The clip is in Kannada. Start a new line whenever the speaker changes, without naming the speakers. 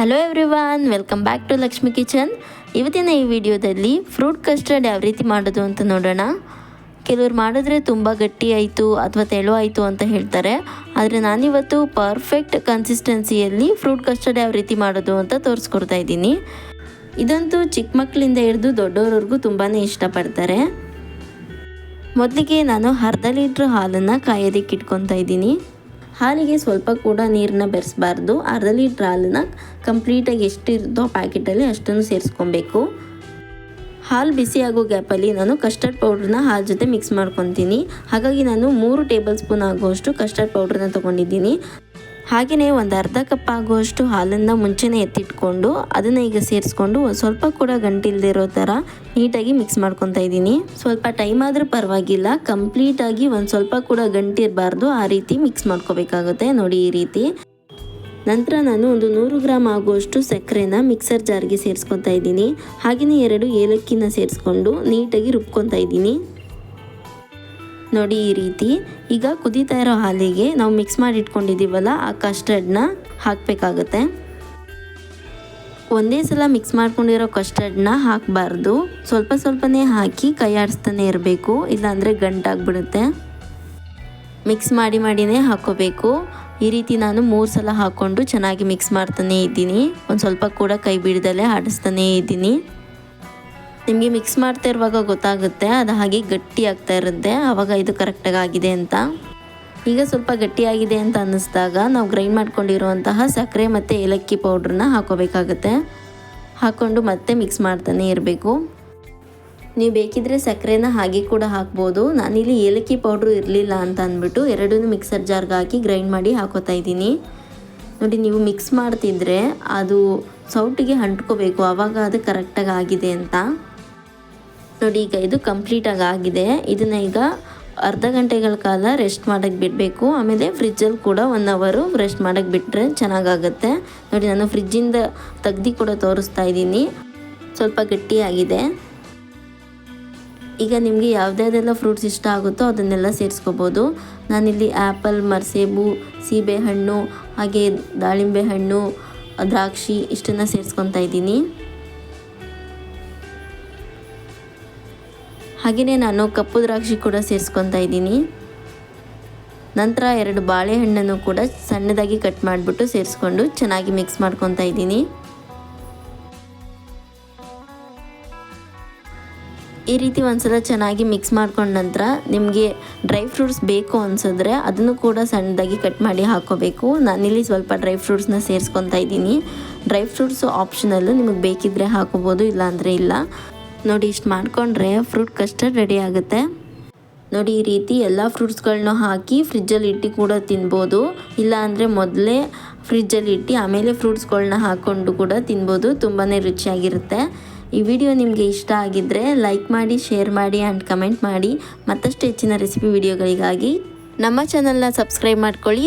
Hello everyone welcome back to Lakshmi kitchen ಇವತ್ತಿನ ಈ ವಿಡಿಯೋದಲ್ಲಿ ಫ್ರೂಟ್ ಕಸ್ಟರ್ಡ್ ಯಾವ ರೀತಿ ಮಾಡೋದು ಅಂತ ನೋಡೋಣ. ಕೆಲವ್ರು ಮಾಡಿದ್ರೆ ತುಂಬ ಗಟ್ಟಿ ಆಯಿತು ಅಥವಾ ತೆಳು ಆಯಿತು ಅಂತ ಹೇಳ್ತಾರೆ. ಆದರೆ ನಾನಿವತ್ತು ಪರ್ಫೆಕ್ಟ್ ಕನ್ಸಿಸ್ಟೆನ್ಸಿಯಲ್ಲಿ ಫ್ರೂಟ್ ಕಸ್ಟರ್ಡ್ ಯಾವ ರೀತಿ ಮಾಡೋದು ಅಂತ ತೋರಿಸ್ಕೊಡ್ತಾ ಇದ್ದೀನಿ. ಇದಂತೂ ಚಿಕ್ಕ ಮಕ್ಕಳಿಂದ ಹಿಡಿದು ದೊಡ್ಡವ್ರವ್ರಿಗೂ ತುಂಬಾ ಇಷ್ಟಪಡ್ತಾರೆ. ಮೊದಲಿಗೆ ನಾನು ಅರ್ಧ ಲೀಟ್ರ್ ಹಾಲನ್ನು ಕಾಯೋದಕ್ಕೆ ಇಟ್ಕೊತಾ ಇದ್ದೀನಿ. ಹಾಲಿಗೆ ಸ್ವಲ್ಪ ಕೂಡ ನೀರನ್ನ ಬೆರೆಸಬಾರ್ದು. ಅರ್ಧ ಲೀಟ್ರ್ ಹಾಲನ್ನ ಕಂಪ್ಲೀಟಾಗಿ ಎಷ್ಟಿರ್ತೋ ಇರುತ್ತೋ ಪ್ಯಾಕೆಟಲ್ಲಿ ಅಷ್ಟನ್ನು ಸೇರಿಸ್ಕೊಬೇಕು. ಹಾಲು ಬಿಸಿ ಆಗೋ ಗ್ಯಾಪಲ್ಲಿ ನಾನು ಕಸ್ಟರ್ಡ್ ಪೌಡ್ರನ್ನ ಹಾಲು ಜೊತೆ ಮಿಕ್ಸ್ ಮಾಡ್ಕೊತೀನಿ. ಹಾಗಾಗಿ ನಾನು ಮೂರು ಟೇಬಲ್ ಸ್ಪೂನ್ ಆಗುವಷ್ಟು ಕಸ್ಟರ್ಡ್ ಪೌಡ್ರನ್ನ ತೊಗೊಂಡಿದ್ದೀನಿ. ಹಾಗೆಯೇ ಒಂದು ಅರ್ಧ ಕಪ್ ಆಗುವಷ್ಟು ಹಾಲನ್ನು ಮುಂಚೆನೇ ಎತ್ತಿಟ್ಕೊಂಡು ಅದನ್ನು ಈಗ ಸೇರಿಸ್ಕೊಂಡು ಸ್ವಲ್ಪ ಕೂಡ ಗಂಟಿಲ್ದಿರೋ ಥರ ನೀಟಾಗಿ ಮಿಕ್ಸ್ ಮಾಡ್ಕೊತಾ ಇದ್ದೀನಿ. ಸ್ವಲ್ಪ ಟೈಮ್ ಆದರೂ ಪರವಾಗಿಲ್ಲ ಕಂಪ್ಲೀಟಾಗಿ ಒಂದು ಸ್ವಲ್ಪ ಕೂಡ ಗಂಟಿರಬಾರ್ದು, ಆ ರೀತಿ ಮಿಕ್ಸ್ ಮಾಡ್ಕೋಬೇಕಾಗುತ್ತೆ ನೋಡಿ ಈ ರೀತಿ. ನಂತರ ನಾನು ಒಂದು ನೂರು ಗ್ರಾಮ್ ಆಗುವಷ್ಟು ಸಕ್ಕರೆನ ಮಿಕ್ಸರ್ ಜಾರ್ಗೆ ಸೇರಿಸ್ಕೊತಾ ಇದ್ದೀನಿ. ಹಾಗೆಯೇ ಎರಡು ಏಲಕ್ಕಿನ ಸೇರಿಸ್ಕೊಂಡು ನೀಟಾಗಿ ರುಬ್ಕೊತಾ ಇದ್ದೀನಿ. ನೋಡಿ ಈ ರೀತಿ. ಈಗ ಕುದೀತಾ ಇರೋ ಹಾಲಿಗೆ ನಾವು ಮಿಕ್ಸ್ ಮಾಡಿ ಇಟ್ಕೊಂಡಿದ್ದೀವಲ್ಲ ಆ ಕಸ್ಟರ್ಡ್ನ ಹಾಕಬೇಕಾಗತ್ತೆ. ಒಂದೇ ಸಲ ಮಿಕ್ಸ್ ಮಾಡ್ಕೊಂಡಿರೋ ಕಸ್ಟರ್ಡ್ನ ಹಾಕಬಾರ್ದು. ಸ್ವಲ್ಪ ಸ್ವಲ್ಪನೇ ಹಾಕಿ ಕೈ ಆಡಿಸ್ತಾನೆ ಇರಬೇಕು, ಇಲ್ಲಾಂದರೆ ಗಂಟಾಗ್ಬಿಡುತ್ತೆ. ಮಿಕ್ಸ್ ಮಾಡಿ ಮಾಡಿನೇ ಹಾಕೋಬೇಕು. ಈ ರೀತಿ ನಾನು ಮೂರು ಸಲ ಹಾಕ್ಕೊಂಡು ಚೆನ್ನಾಗಿ ಮಿಕ್ಸ್ ಮಾಡ್ತಾನೇ ಇದ್ದೀನಿ. ಒಂದು ಸ್ವಲ್ಪ ಕೂಡ ಕೈ ಬಿಡ್ದಲೇ ಆಡಿಸ್ತಾನೇ ಇದ್ದೀನಿ. ನಿಮಗೆ ಮಿಕ್ಸ್ ಮಾಡ್ತಾ ಇರುವಾಗ ಗೊತ್ತಾಗುತ್ತೆ, ಅದು ಹಾಗೆ ಗಟ್ಟಿ ಆಗ್ತಾ ಇರುತ್ತೆ. ಆವಾಗ ಇದು ಕರೆಕ್ಟಾಗಿ ಆಗಿದೆ ಅಂತ. ಈಗ ಸ್ವಲ್ಪ ಗಟ್ಟಿಯಾಗಿದೆ ಅಂತ ಅನ್ನಿಸ್ದಾಗ ನಾವು ಗ್ರೈಂಡ್ ಮಾಡ್ಕೊಂಡಿರುವಂತಹ ಸಕ್ಕರೆ ಮತ್ತು ಏಲಕ್ಕಿ ಪೌಡ್ರನ್ನ ಹಾಕೋಬೇಕಾಗುತ್ತೆ. ಹಾಕ್ಕೊಂಡು ಮತ್ತೆ ಮಿಕ್ಸ್ ಮಾಡ್ತಾನೆ ಇರಬೇಕು. ನೀವು ಬೇಕಿದ್ರೆ ಸಕ್ಕರೆನ ಹಾಗೆ ಕೂಡ ಹಾಕ್ಬೋದು. ನಾನಿಲ್ಲಿ ಏಲಕ್ಕಿ ಪೌಡ್ರು ಇರಲಿಲ್ಲ ಅಂತ ಅಂದ್ಬಿಟ್ಟು ಎರಡೂ ಮಿಕ್ಸರ್ ಜಾರ್ಗೆ ಹಾಕಿ ಗ್ರೈಂಡ್ ಮಾಡಿ ಹಾಕೋತಾ ಇದ್ದೀನಿ. ನೋಡಿ, ನೀವು ಮಿಕ್ಸ್ ಮಾಡ್ತಿದ್ರೆ ಅದು ಸೌಟಿಗೆ ಅಂಟ್ಕೋಬೇಕು. ಆವಾಗ ಅದು ಕರೆಕ್ಟಾಗಿ ಆಗಿದೆ ಅಂತ. ನೋಡಿ, ಈಗ ಇದು ಕಂಪ್ಲೀಟಾಗಿ ಆಗಿದೆ. ಇದನ್ನ ಈಗ ಅರ್ಧ ಗಂಟೆಗಳ ಕಾಲ ರೆಸ್ಟ್ ಮಾಡೋಕ್ಕೆ ಬಿಡಬೇಕು. ಆಮೇಲೆ ಫ್ರಿಜ್ಜಲ್ಲಿ ಕೂಡ ಒನ್ ಅವರು ರೆಸ್ಟ್ ಮಾಡೋಕ್ಕೆ ಬಿಟ್ಟರೆ ಚೆನ್ನಾಗಾಗುತ್ತೆ. ನೋಡಿ, ನಾನು ಫ್ರಿಜ್ಜಿಂದ ತೆಗ್ದು ಕೂಡ ತೋರಿಸ್ತಾ ಇದ್ದೀನಿ. ಸ್ವಲ್ಪ ಗಟ್ಟಿಯಾಗಿದೆ. ಈಗ ನಿಮಗೆ ಯಾವುದ್ಯಾವ್ದೆಲ್ಲ ಫ್ರೂಟ್ಸ್ ಇಷ್ಟ ಆಗುತ್ತೋ ಅದನ್ನೆಲ್ಲ ಸೇರಿಸ್ಕೋಬೋದು. ನಾನಿಲ್ಲಿ ಆ್ಯಪಲ್ ಮರ್ಸೇಬು, ಸೀಬೆಹಣ್ಣು, ಹಾಗೆ ದಾಳಿಂಬೆ ಹಣ್ಣು ದ್ರಾಕ್ಷಿ, ಇಷ್ಟನ್ನು ಸೇರಿಸ್ಕೊತಾ ಇದ್ದೀನಿ. ಹಾಗೆಯೇ ನಾನು ಕಪ್ಪು ದ್ರಾಕ್ಷಿ ಕೂಡ ಸೇರಿಸ್ಕೊತಾ ಇದ್ದೀನಿ. ನಂತರ ಎರಡು ಬಾಳೆಹಣ್ಣನ್ನು ಕೂಡ ಸಣ್ಣದಾಗಿ ಕಟ್ ಮಾಡಿಬಿಟ್ಟು ಸೇರಿಸ್ಕೊಂಡು ಚೆನ್ನಾಗಿ ಮಿಕ್ಸ್ ಮಾಡ್ಕೊತಾ ಇದ್ದೀನಿ. ಈ ರೀತಿ ಒಂದ್ಸಲ ಚೆನ್ನಾಗಿ ಮಿಕ್ಸ್ ಮಾಡ್ಕೊಂಡ ನಂತರ ನಿಮಗೆ ಡ್ರೈ ಫ್ರೂಟ್ಸ್ ಬೇಕು ಅನಿಸಿದ್ರೆ ಅದನ್ನು ಕೂಡ ಸಣ್ಣದಾಗಿ ಕಟ್ ಮಾಡಿ ಹಾಕೋಬೇಕು. ನಾನಿಲ್ಲಿ ಸ್ವಲ್ಪ ಡ್ರೈ ಫ್ರೂಟ್ಸ್ನ ಸೇರಿಸ್ಕೊತಾ ಇದ್ದೀನಿ. ಡ್ರೈ ಫ್ರೂಟ್ಸು ಆಪ್ಷನಲ್ಲು ನಿಮಗೆ ಬೇಕಿದ್ದರೆ ಹಾಕೋಬೋದು, ಇಲ್ಲಾಂದರೆ ಇಲ್ಲ. ನೋಡಿ, ಇಷ್ಟು ಮಾಡಿಕೊಂಡ್ರೆ ಫ್ರೂಟ್ ಕಸ್ಟರ್ಡ್ ರೆಡಿ ಆಗುತ್ತೆ. ನೋಡಿ, ಈ ರೀತಿ ಎಲ್ಲ ಫ್ರೂಟ್ಸ್ಗಳನ್ನ ಹಾಕಿ ಫ್ರಿಜ್ಜಲ್ಲಿ ಇಟ್ಟು ಕೂಡ ತಿನ್ಬೋದು. ಇಲ್ಲ ಅಂದರೆ ಮೊದಲೇ ಫ್ರಿಜ್ಜಲ್ಲಿ ಇಟ್ಟು ಆಮೇಲೆ ಫ್ರೂಟ್ಸ್ಗಳನ್ನ ಹಾಕ್ಕೊಂಡು ಕೂಡ ತಿನ್ಬೋದು. ತುಂಬಾ ರುಚಿಯಾಗಿರುತ್ತೆ. ಈ ವಿಡಿಯೋ ನಿಮಗೆ ಇಷ್ಟ ಆಗಿದ್ದರೆ ಲೈಕ್ ಮಾಡಿ ಶೇರ್ ಮಾಡಿ ಆ್ಯಂಡ್ ಕಮೆಂಟ್ ಮಾಡಿ. ಮತ್ತಷ್ಟು ಹೆಚ್ಚಿನ ರೆಸಿಪಿ ವಿಡಿಯೋಗಳಿಗಾಗಿ ನಮ್ಮ ಚಾನಲ್ನ ಸಬ್ಸ್ಕ್ರೈಬ್ ಮಾಡ್ಕೊಳ್ಳಿ.